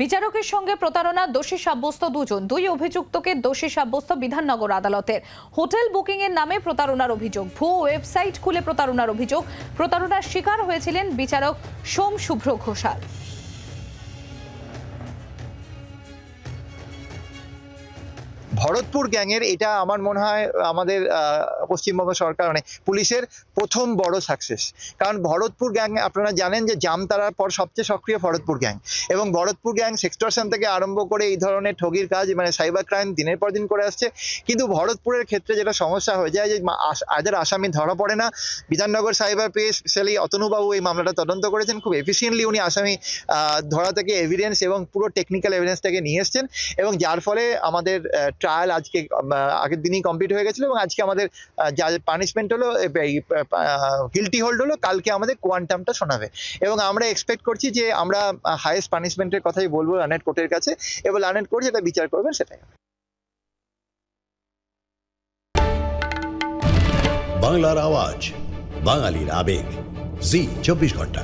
বিচারকের সঙ্গে প্রতারণা, দোষী সাব্যস্ত দুজন। দুই অভিযুক্তকে দোষী সাব্যস্ত বিধাননগর আদালতের। হোটেল বুকিং এর নামে প্রতারণার অভিযোগ। ভুয়ো ওয়েবসাইট খুলে প্রতারণার অভিযোগ। প্রতারণার শিকার হয়েছিলেন বিচারক সোম শুভ্র ঘোষাল। ভরতপুর গ্যাংয়ের এটা আমার মনে হয় আমাদের পশ্চিমবঙ্গ সরকার মানে পুলিশের প্রথম বড় সাকসেস কারণ ভরতপুর গ্যাং, আপনারা জানেন যে জামতারার পর সবচেয়ে সক্রিয় ভরতপুর গ্যাং। এবং ভরতপুর গ্যাং সেক্সটরশন থেকে আরম্ভ করে এই ধরনের ঠগির কাজ মানে সাইবার ক্রাইম দিনের পর দিন করে আসছে। কিন্তু ভরতপুরের ক্ষেত্রে যেটা সমস্যা হয়ে যায় যে আজের আসামি ধরা পড়ে না। বিধাননগর সাইবার পেয়ে স্পেশালি অতনুবাবু এই মামলাটা তদন্ত করেছেন। খুব এফিসিয়েন্টলি উনি আসামি ধরা থেকে এভিডেন্স এবং পুরো টেকনিক্যাল এভিডেন্স থেকে নিয়ে এসছেন। এবং যার ফলে আমাদের ট্রায়াল আজকে আগের দিনই কমপ্লিট হয়ে গেছিল এবং আজকে আমাদের যা পানিশমেন্ট হলো গিলটি হোল্ড হলো, কালকে আমাদের কোয়ান্টামটা শোনাবে। এবং আমরা এক্সপেক্ট করছি যে আমরা হায়েস্ট পানিশমেন্টের কথাই বলব লানেট কোর্টের কাছে। এবং লানেট কোর্ট যেটা বিচার করবেন সেটাই। বাংলার আওয়াজ, বাঙালির আবেগ। জি, চব্বিশ ঘণ্টা।